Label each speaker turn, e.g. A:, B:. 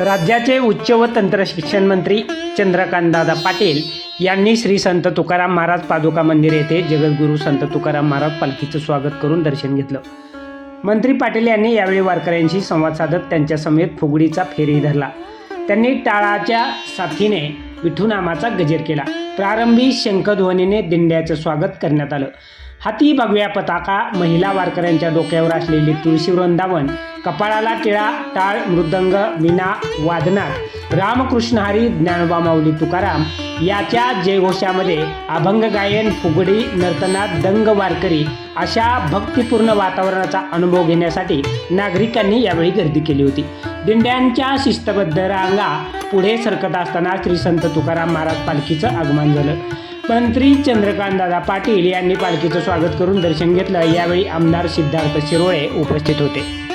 A: राज्याचे उच्च व तंत्रशिक्षण मंत्री चंद्रकांतदादा पाटील यांनी श्री संत तुकाराम महाराज पादुका मंदिर येथे जगद्गुरू संत तुकाराम महाराज पालखीचं स्वागत करून दर्शन घेतलं. मंत्री पाटील यांनी यावेळी वारकऱ्यांशी संवाद साधत त्यांच्या समेत फुगडीचा फेरी धरला. त्यांनी टाळाच्या साथीने विठुनामाचा गजर केला. प्रारंभी शंखध्वनीने दिंड्याचं स्वागत करण्यात आलं. हाती भगव्या पताका महिला वारकऱ्यांच्या डोक्यावर असलेली तुळशी वृंदावन कपाळाला टिळा टाळ मृदंग विना वादनात रामकृष्ण हरी ज्ञानोबा माऊली तुकाराम याच्या जयघोषामध्ये अभंग गायन फुगडी नर्तनात दंग वारकरी अशा भक्तिपूर्ण वातावरणाचा अनुभव घेण्यासाठी नागरिकांनी यावेळी गर्दी केली होती. दिंड्यांच्या शिस्तबद्ध रांगा पुढे सरकत असताना श्री संत तुकाराम महाराज पालखीचं आगमन झालं. मंत्री चंद्रकांतदादा पाटील यांनी पालखीचं स्वागत करून दर्शन घेतलं. यावेळी आमदार सिद्धार्थ शिरोळे उपस्थित होते.